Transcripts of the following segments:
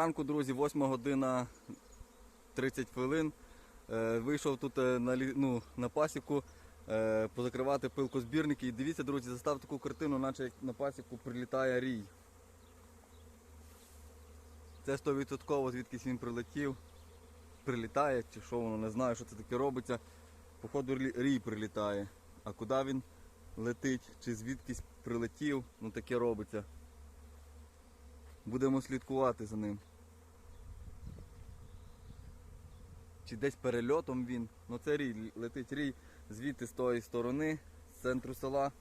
ранку, друзі, 8 година 30 хвилин. Е, Вийшов тут е, на, ну, на пасіку е, позакривати пилкозбірники. І дивіться, друзі, застав таку картину, наче на пасіку прилітає рій. Це 100% звідкись він прилетів. Прилітає чи що воно, не знаю, що це таке робиться. Походу рій прилітає. А куди він летить, чи звідкись прилетів, ну таке робиться. Будемо слідкувати за ним. Чи десь перельотом він. Ну це рій, летить рій звідти з тої сторони, з центру села.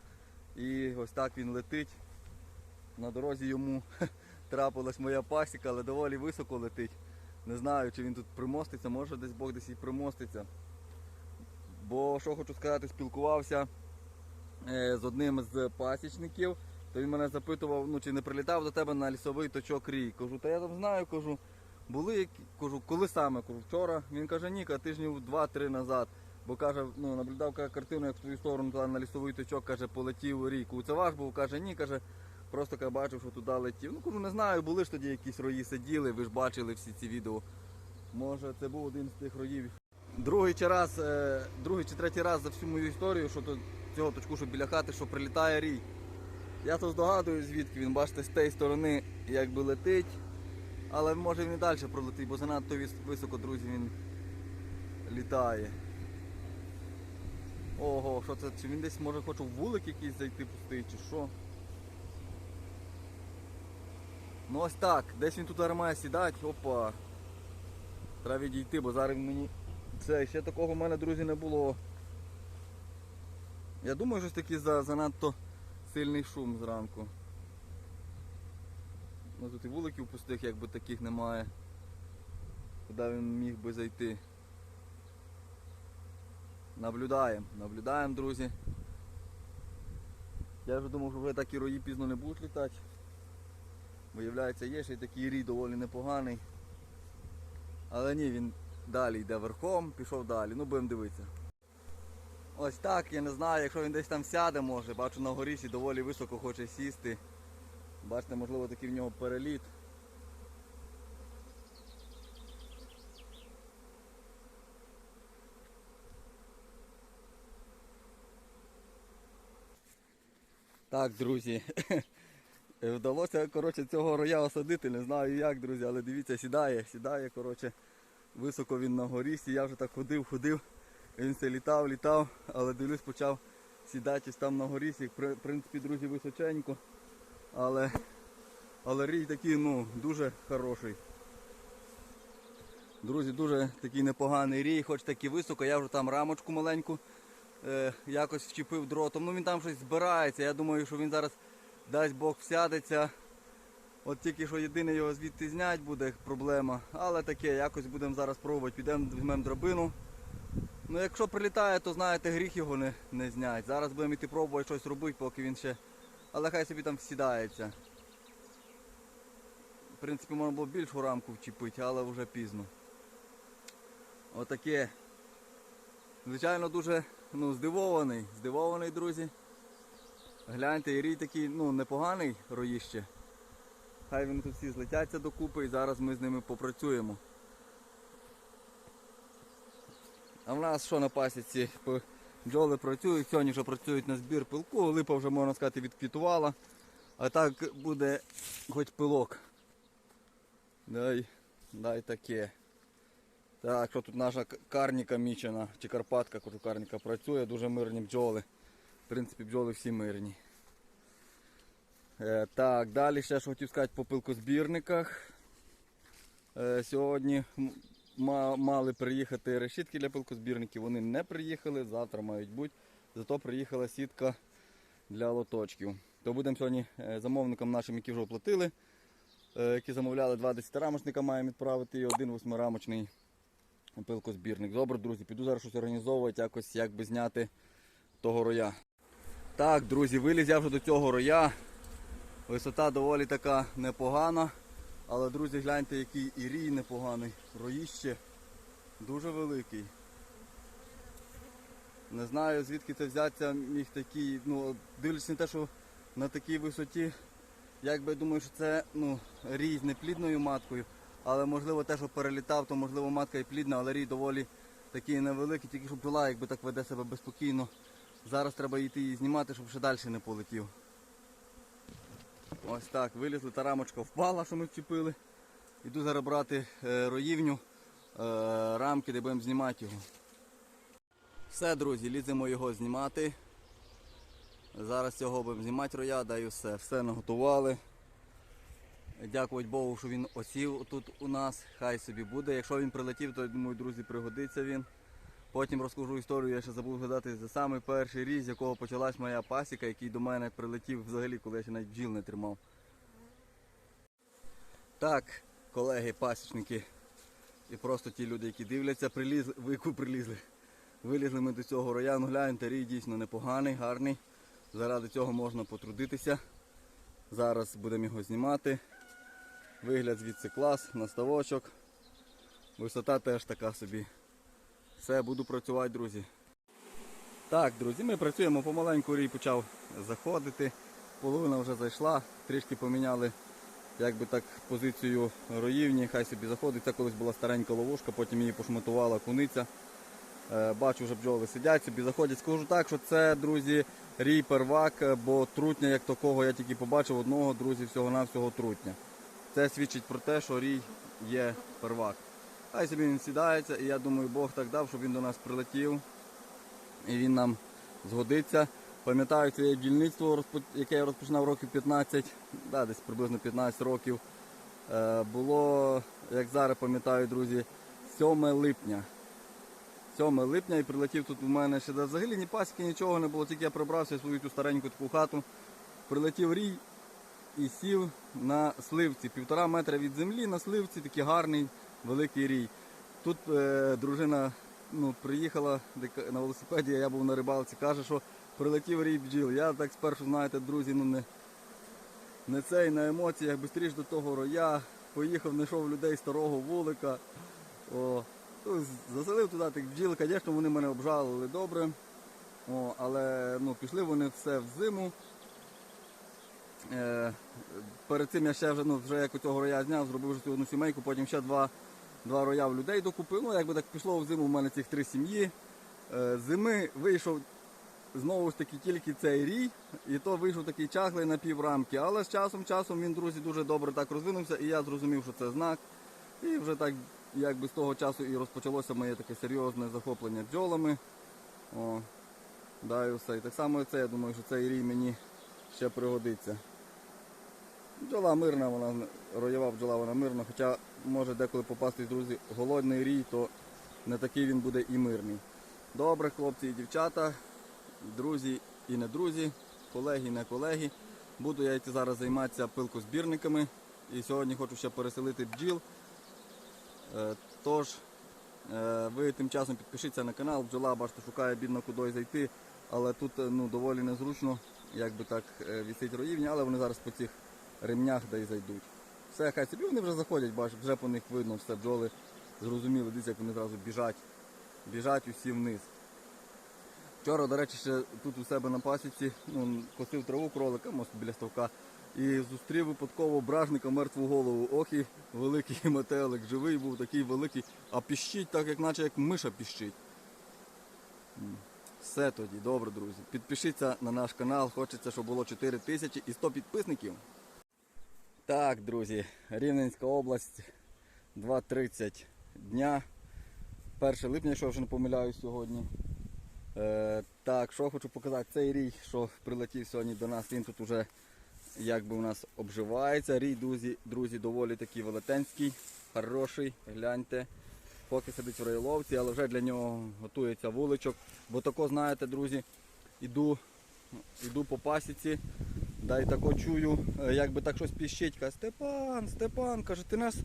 І ось так він летить. На дорозі йому трапилась моя пасіка, але доволі високо летить. Не знаю, чи він тут примоститься, може десь Бог десь і примоститься. Бо що хочу сказати, спілкувався е, з одним з пасічників, то він мене запитував, ну чи не прилітав до тебе на лісовий точок рій. Кажу, та я там знаю, кажу, були кажу, коли саме? Кажу, вчора. Він каже, ні, тижнів два-три назад. Бо каже, ну наблюдав каже, картину, як в твою сторону туди на лісовий точок, каже, полетів рій. Кажу, це ваш був, каже, ні, каже, просто каже, бачив, що туди летів. Ну кажу, не знаю, були ж тоді якісь рої сиділи, ви ж бачили всі ці відео. Може, це був один з тих роїв. Другий чи раз, е, другий чи третій раз за всю мою історію, що то цього точку, що біля хати, що прилітає рій. Я то здогадую, звідки він, бачите, з тієї сторони якби летить. Але може він і далі пролетить, бо занадто вис- високо, друзі, він літає. Ого, що це? Чи він десь може хоче в вулик якийсь зайти пустий, чи що? Ну ось так, десь він тут має сідати, опа. Треба відійти, бо зараз мені. Це ще такого в мене, друзі, не було. Я думаю, щось таки за, занадто сильний шум зранку. Ну тут і вуликів пустих, якби таких немає. Куди він міг би зайти. Наблюдаємо, наблюдаємо, друзі. Я вже думав, що вже такі рої пізно не будуть літати. Виявляється, є ще й такий рій доволі непоганий. Але ні, він далі йде верхом, пішов далі. Ну будемо дивитися. Ось так, я не знаю, якщо він десь там сяде, може, бачу на горіші доволі високо хоче сісти. Бачите, можливо такий в нього переліт. Так, друзі. Вдалося коротше, цього роя осадити, не знаю як, друзі, але дивіться, сідає, сідає, коротше, високо він на горісі. Я вже так ходив, ходив, він все літав, літав, але дивлюсь, почав сідатись там на горісі. В принципі, друзі, височенько. Але, але рій такий, ну, дуже хороший. Друзі, дуже такий непоганий рій, хоч таки високо, я вже там рамочку маленьку е, якось вчепив дротом. Ну він там щось збирається. Я думаю, що він зараз дасть Бог всядеться. От тільки що єдине його звідти зняти буде проблема. Але таке, якось будемо зараз пробувати. Підемо, візьмемо драбину. Ну якщо прилітає, то знаєте, гріх його не, не зняти. Зараз будемо йти пробувати щось робити, поки він ще. Але хай собі там сідається. В принципі, можна було більшу рамку вчепити, але вже пізно. Отаке. Звичайно, дуже ну, здивований. Здивований, друзі. Гляньте, і рій такий ну, непоганий роїще. Хай вони тут всі злетяться докупи і зараз ми з ними попрацюємо. А в нас що на пасіці? Бджоли працюють, сьогодні вже працюють на збір пилку, липа вже можна сказати відквітувала. А так буде хоч пилок. Дай, дай таке. Так, що тут наша карніка мічена, чи Карпатка, кажу, карніка працює, дуже мирні бджоли. В принципі, бджоли всі мирні. Е, так, далі ще що хотів сказати по пилкозбірниках. Е, сьогодні мали приїхати решітки для пилкозбірників, вони не приїхали, завтра мають бути. Зато приїхала сітка для лоточків. То будемо сьогодні е, замовникам нашим, які вже оплатили, е, які замовляли два 10-рамочника, маємо відправити і один восьмирамочний пилкозбірник. Добре, друзі, піду зараз щось організовувати, якось як би зняти того роя. Так, друзі, виліз я вже до цього роя. Висота доволі така непогана. Але, друзі, гляньте, який і рій непоганий. Роїще дуже великий. Не знаю звідки це взяться міг такий, ну, дивлячись на те, що на такій висоті, як би думаю, що це ну, рій з неплідною маткою. Але можливо те, що перелітав, то можливо матка і плідна, але рій доволі такий невеликий, тільки щоб бджола якби так веде себе безпокійно. Зараз треба йти її знімати, щоб ще далі не полетів. Ось так, вилізли, та рамочка впала, що ми вчепили. Іду зараз брати е, роївню, е, рамки, де будемо знімати його. Все, друзі, ліземо його знімати. Зараз цього будемо знімати роя, даю все. Все наготували. Дякувати Богу, що він осів тут у нас. Хай собі буде. Якщо він прилетів, то думаю, друзі, пригодиться він. Потім розкажу історію, я ще забув згадати за самий перший різ, з якого почалась моя пасіка, який до мене прилетів взагалі, коли я ще навіть бджіл не тримав. Так, колеги, пасічники і просто ті люди, які дивляться, прилізли, вику прилізли. Вилізли ми до цього роя, ну гляньте, рій дійсно непоганий, гарний. Заради цього можна потрудитися. Зараз будемо його знімати. Вигляд звідси клас, наставочок. Висота теж така собі. Все, буду працювати, друзі. Так, друзі, ми працюємо помаленьку, рій почав заходити. Половина вже зайшла, трішки поміняли як так позицію роївні, хай собі заходить. Це колись була старенька ловушка, потім її пошматувала куниця. Е, Бачу, вже бджоли сидять собі, заходять. Скажу так, що це, друзі, рій первак, е, бо трутня як такого я тільки побачив одного, друзі, всього-навсього трутня. Це свідчить про те, що рій є первак. Хай собі він сідається, і я думаю, Бог так дав, щоб він до нас прилетів і він нам згодиться. Пам'ятаю це дільництво, яке я розпочинав років 15, да, десь приблизно 15 років. Е, Було, як зараз пам'ятаю, друзі, 7 липня. 7 липня і прилетів тут у мене ще взагалі ні пасіки, нічого не було, тільки я прибрався свою стареньку таку хату. Прилетів рій і сів на сливці. Півтора метра від землі на сливці, такий гарний великий рій. Тут е, дружина ну, приїхала на велосипеді, я був на рибалці, каже, що прилетів рій бджіл. Я так спершу, знаєте, друзі, ну не, не цей на емоціях, швидше до того роя. Поїхав, знайшов людей старого вулика. О, ну, заселив туди тих бджіл, звісно, вони мене обжалили добре. О, але ну, пішли вони все в зиму. Е, перед цим я ще вже, ну, вже як у цього роя зняв, зробив вже одну сімейку, потім ще два, два роя в людей докупив. Ну, якби так пішло в зиму, в мене цих три сім'ї. Е, зими вийшов знову ж таки тільки цей рій, і то вийшов такий чахлий на піврамки. Але з часом, часом він, друзі, дуже добре так розвинувся, і я зрозумів, що це знак. І вже так, якби з того часу і розпочалося моє таке серйозне захоплення бджолами. О, да, і все. І так само це, я думаю, що цей рій мені ще пригодиться. Бджола мирна, вона роєва бджола, вона мирна, хоча може деколи попасти, друзі, голодний рій, то не такий він буде і мирний. Добре, хлопці і дівчата, друзі і не друзі, колеги і не колеги. Буду я йти зараз займатися пилкозбірниками. І сьогодні хочу ще переселити бджіл. Е, Тож, е, ви тим часом підпишіться на канал, бджола, бачите, шукає бідно кудись зайти, але тут е, ну, доволі незручно, як так вісить роївні, але вони зараз по цих ремнях де й зайдуть. Все, хай собі вони вже заходять, бачиш, вже по них видно, все бджоли зрозуміли, дивіться, як вони зразу біжать. Біжать усі вниз. Вчора, до речі, ще тут у себе на пасіці ну, косив траву кролика, може біля ставка, і зустрів випадково бражника мертву голову. Ох і великий метелик, живий був такий великий, а піщить так, як наче як миша піщить. Все тоді, добре, друзі. Підпишіться на наш канал, хочеться, щоб було 4 тисячі і 100 підписників. Так, друзі, Рівненська область, 2.30 дня. 1 липня, якщо вже не помиляюсь сьогодні. Е, так, що хочу показати, цей рій, що прилетів сьогодні до нас, він тут уже якби у нас обживається. Рій, друзі, друзі, доволі такий велетенський, хороший, гляньте. Поки сидить в роїловці, але вже для нього готується вуличок. Бо тако, знаєте, друзі, іду, іду по пасіці, да і тако чую, е, якби так щось піщить. Каже, Степан, Степан, каже, ти нас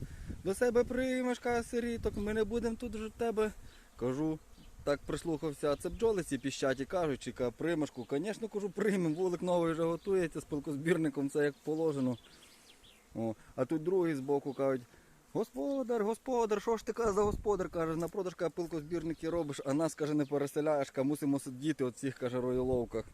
до себе приймеш, каже, сиріток, ми не будемо тут вже в тебе. Кажу, так прислухався, а це бджоли ці піщаті кажуть, чи каже, примашку. Звісно, кажу, приймемо, вулик новий вже готується з пилкозбірником, це як положено. О, а тут другий збоку кажуть, господар, господар, що ж ти каже за господар? каже, на продаж каже, пилкозбірники робиш, а нас каже, не переселяєш, каже, мусимо сидіти от цих каже, роїловках.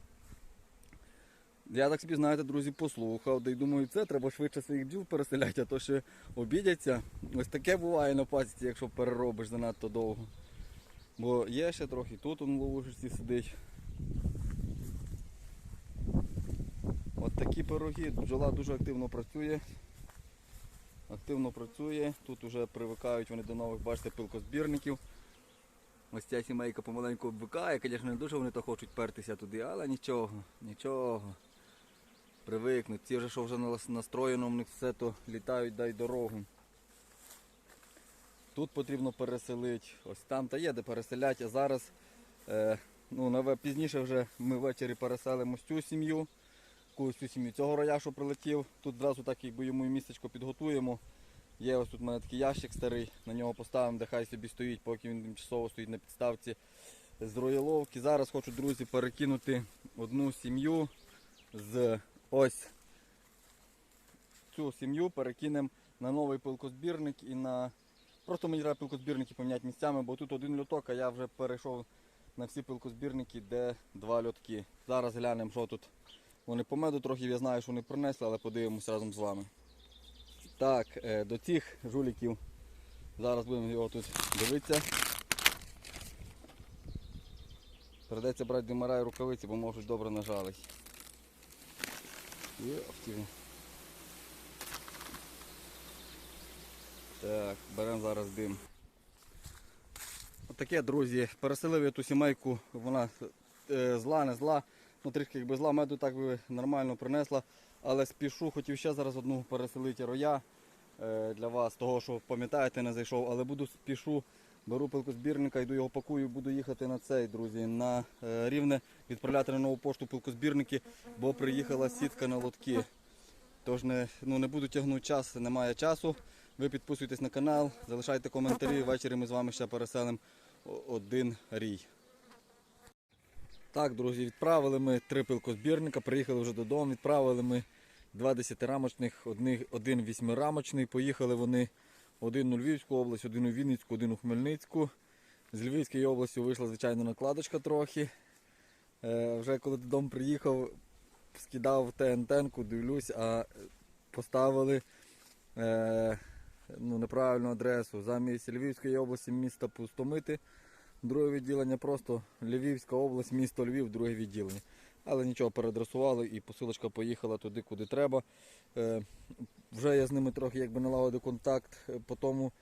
Я так собі, знаєте, друзі, послухав, де й думаю, це треба швидше своїх бджіл переселяти, а то ще обідяться. Ось таке буває на пасіці, якщо переробиш занадто довго. Бо є ще трохи, тут он в ловушечці сидить. От такі пироги, бджола дуже активно працює. Активно працює. Тут вже привикають вони до нових, бачите, пилкозбірників. Ось ця сімейка помаленьку обвикає, звісно, не дуже вони то хочуть пертися туди, але нічого, нічого. Привикнуть. Ці вже що вже настроєно, в них все то літають, дай дорогу. Тут потрібно переселити, ось там та є де переселяти, а зараз е, ну, пізніше вже ми ввечері переселимо цю сім'ю. Цю сім'ю. Цього роя, що прилетів, тут зразу так якби йому і містечко підготуємо. Є ось тут у мене такий ящик старий, на нього поставимо, де хай собі стоїть, поки він тимчасово стоїть на підставці з рояловки. Зараз хочу, друзі, перекинути одну сім'ю з ось цю сім'ю перекинемо на новий пилкозбірник і на. Просто мені треба пилкозбірники поміняти місцями, бо тут один льоток, а я вже перейшов на всі пилкозбірники, де два льотки. Зараз глянемо, що тут. Вони по меду трохи, я знаю, що вони принесли, але подивимося разом з вами. Так, е, до цих жуліків зараз будемо його тут дивитися. Придеться брати димара і рукавиці, бо можуть добре нажались. Йофті. Так, беремо зараз дим. Отаке, друзі, переселив я ту сімейку, вона е, зла, не зла, ну трішки якби зла, меду так би нормально принесла, але спішу, хотів ще зараз одну переселити роя е, для вас, того що пам'ятаєте, не зайшов, але буду спішу, беру пилкозбірника, йду його пакую, буду їхати на цей, друзі, на е, рівне, відправляти на нову пошту пилкозбірники, бо приїхала сітка на лотки. Тож не, ну, не буду тягнути час, немає часу. Ви підписуйтесь на канал, залишайте коментарі. Ввечері ми з вами ще переселимо один рій. Так, друзі, відправили ми три пилкозбірника, приїхали вже додому. Відправили ми два десятирамочних, один вісьмирамочний. Поїхали вони один у Львівську область, один у Вінницьку, один у Хмельницьку. З Львівської області вийшла, звичайно, накладочка трохи. Е, вже коли додому приїхав, скидав ТНТ-ку, дивлюсь, а поставили е, ну, неправильну адресу. Замість Львівської області міста Пустомити. Друге відділення просто Львівська область, місто Львів, друге відділення. Але нічого переадресували і посилочка поїхала туди, куди треба. Е, вже я з ними трохи якби налагодив контакт е, по тому,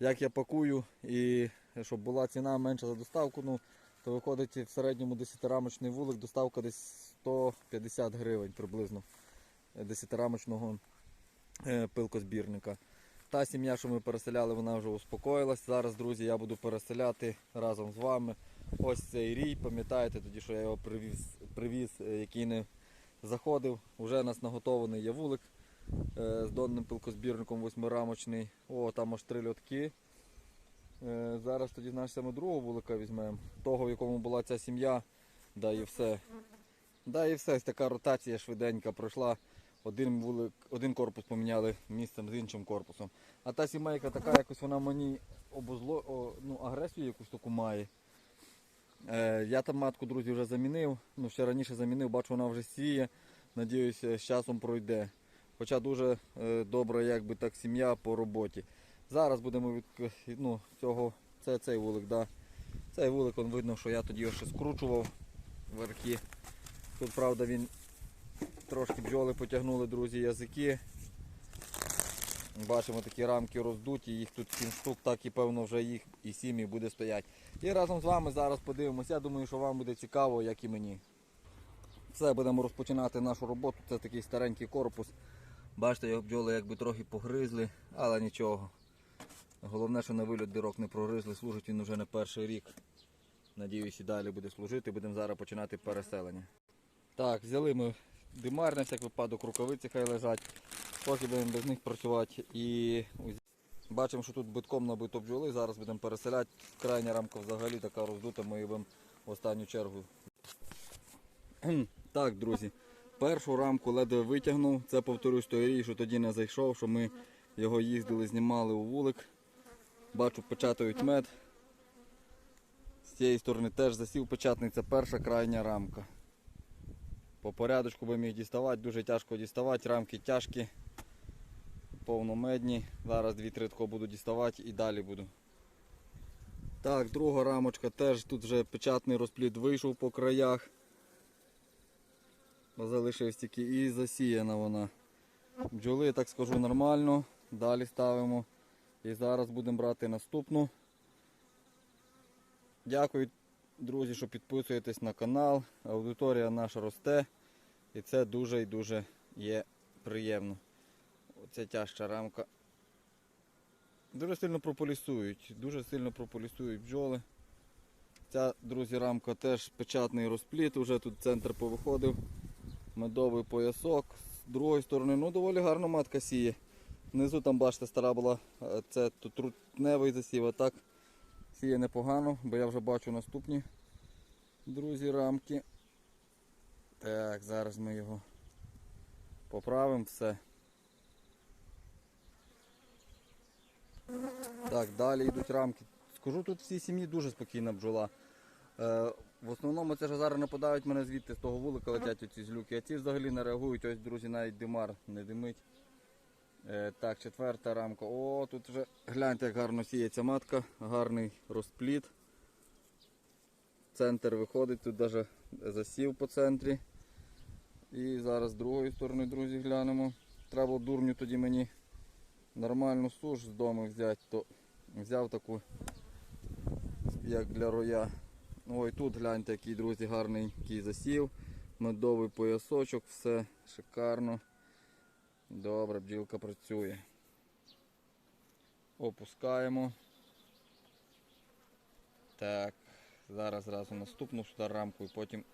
як я пакую, і щоб була ціна менша за доставку. Ну, то виходить в середньому 10-рамочний вулик, доставка десь 150 гривень приблизно е, 10-рамочного е, пилкозбірника. Та сім'я, що ми переселяли, вона вже успокоїлась. Зараз, друзі, я буду переселяти разом з вами. Ось цей рій, пам'ятаєте, тоді що я його привіз, привіз е, який не заходив. Уже у нас наготований є вулик е, з донним пилкозбірником восьмирамочний. О, там аж три льотки. Е, Зараз тоді значить, ми другого вулика візьмемо. Того, в якому була ця сім'я, да і все. Да і все, така ротація швиденька пройшла. Один, вулик, один корпус поміняли місцем з іншим корпусом. А та сімейка така, якось вона мені обозло, о, ну, агресію якусь таку має. Е, я там матку, друзі, вже замінив. Ну, ще раніше замінив, бачу, вона вже сіє. Надіюся, з часом пройде. Хоча дуже е, добра якби так сім'я по роботі. Зараз будемо від ну, цього, це цей вулик, да. Цей вулик, он видно, що я тоді його ще скручував верхи. Тут, правда, він трошки бджоли потягнули, друзі, язики. Бачимо такі рамки роздуті, їх тут 7 штук, так і певно вже їх і сім'ї буде стояти. І разом з вами зараз подивимося. Я думаю, що вам буде цікаво, як і мені. Все, будемо розпочинати нашу роботу. Це такий старенький корпус. Бачите, його бджоли якби трохи погризли, але нічого. Головне, що на виліт дирок не прогризли, служить він вже не перший рік. Надіюсь, і далі буде служити. Будемо зараз починати переселення. Так, взяли ми димар на випадок, рукавиці хай лежать. Поки будемо без них працювати. І бачимо, що тут битком набито бджоли. Зараз будемо переселяти. Крайня рамка взагалі така роздута, ми її в останню чергу. Так, друзі. Першу рамку ледве витягнув. Це повторюсь той рій, що тоді не зайшов, що ми його їздили, знімали у вулик. Бачу, печатають мед. З цієї сторони теж засів печатний, це перша крайня рамка. По порядочку будемо їх діставати, дуже тяжко діставати, рамки тяжкі, повномедні. Зараз дві-три тако буду діставати і далі буду. Так, друга рамочка теж тут вже печатний розплід вийшов по краях. Бо залишилась тільки і засіяна вона. Бджоли, так скажу, нормально. Далі ставимо. І зараз будемо брати наступну. Дякую, друзі, що підписуєтесь на канал. Аудиторія наша росте. І це дуже і дуже є приємно. Оце тяжча рамка. Дуже сильно прополісують, дуже сильно прополісують бджоли. Ця, друзі, рамка теж печатний розпліт, уже тут центр повиходив. Медовий поясок. З другої сторони, ну доволі гарно матка сіє. Внизу там, бачите, стара була, е, це тут трутневий засів, а так сіє непогано, бо я вже бачу наступні друзі рамки. Так, зараз ми його поправимо все. Так, далі йдуть рамки. Скажу, тут всі сім'ї дуже спокійна бджола. Е, в основному це ж зараз нападають мене звідти з того вулика летять оці злюки, а ці взагалі не реагують. Ось, друзі, навіть димар не димить. Е, так, четверта рамка. О, тут вже гляньте, як гарно сіється матка, гарний розпліт. Центр виходить, тут навіть засів по центрі. І зараз з другої сторони, друзі, глянемо. Треба дурню тоді мені нормальну суш з дому взяти, то взяв таку, як для роя. Ой, тут гляньте, який, друзі, гарний який засів. Медовий поясочок, все шикарно. Добре, бджілка працює. Опускаємо. Так, зараз зразу наступну сюди рамку і потім.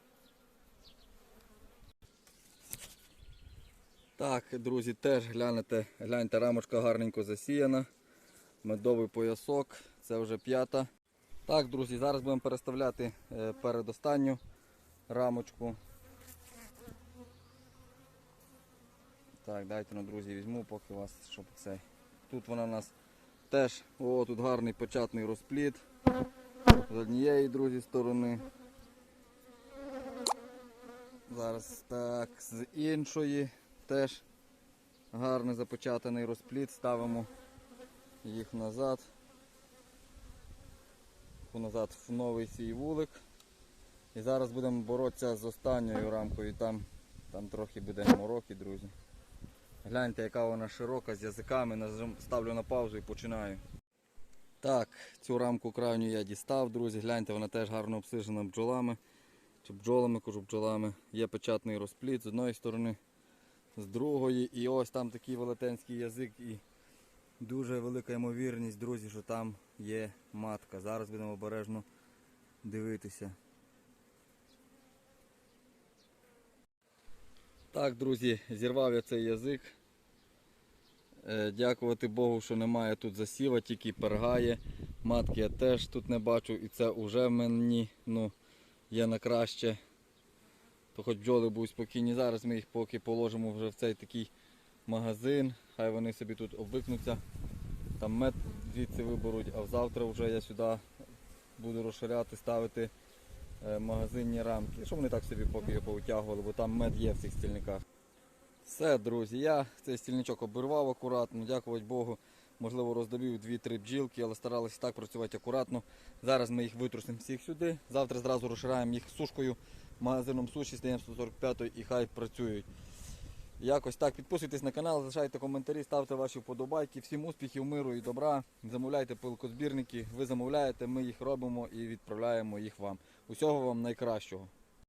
Так, друзі, теж гляньте, гляньте, рамочка гарненько засіяна. Медовий поясок, це вже п'ята. Так, друзі, зараз будемо переставляти е, передостанню рамочку. Так, дайте на друзі візьму, поки вас, щоб це. Тут вона у нас теж, о, тут гарний початний розпліт. З однієї друзі сторони. Зараз так, з іншої теж гарний запечатаний розпліт. Ставимо їх назад. Назад в новий свій вулик. І зараз будемо боротися з останньою рамкою. Там, там трохи буде мороки, друзі. Гляньте, яка вона широка з язиками. Ставлю на паузу і починаю. Так, цю рамку крайню я дістав, друзі. Гляньте, вона теж гарно обсижена бджолами. Чи бджолами, кажу бджолами. Є печатний розпліт з одної сторони, з другої. І ось там такий велетенський язик і дуже велика ймовірність, друзі, що там є матка. Зараз будемо обережно дивитися. Так, друзі, зірвав я цей язик. Е, Дякувати Богу, що немає тут засіва, тільки пергає. Матки я теж тут не бачу і це вже мені ну, є на краще. То хоч бджоли будуть спокійні. Зараз ми їх поки положимо вже в цей такий магазин. Хай вони собі тут обвикнуться. Там мед звідси виберуть, а завтра вже я сюди буду розширяти, ставити е, магазинні рамки. Щоб вони так собі поки його повитягували, бо там мед є в цих стільниках. Все, друзі, я цей стільничок обірвав акуратно, дякувати Богу. Можливо, роздавив 2-3 бджілки, але старалися так працювати акуратно. Зараз ми їх витрусимо всіх сюди. Завтра зразу розшираємо їх сушкою, магазином суші стаємо 145 і хай працюють. Якось так. Підписуйтесь на канал, залишайте коментарі, ставте ваші вподобайки. Всім успіхів, миру і добра. Замовляйте пилкозбірники. Ви замовляєте, ми їх робимо і відправляємо їх вам. Усього вам найкращого.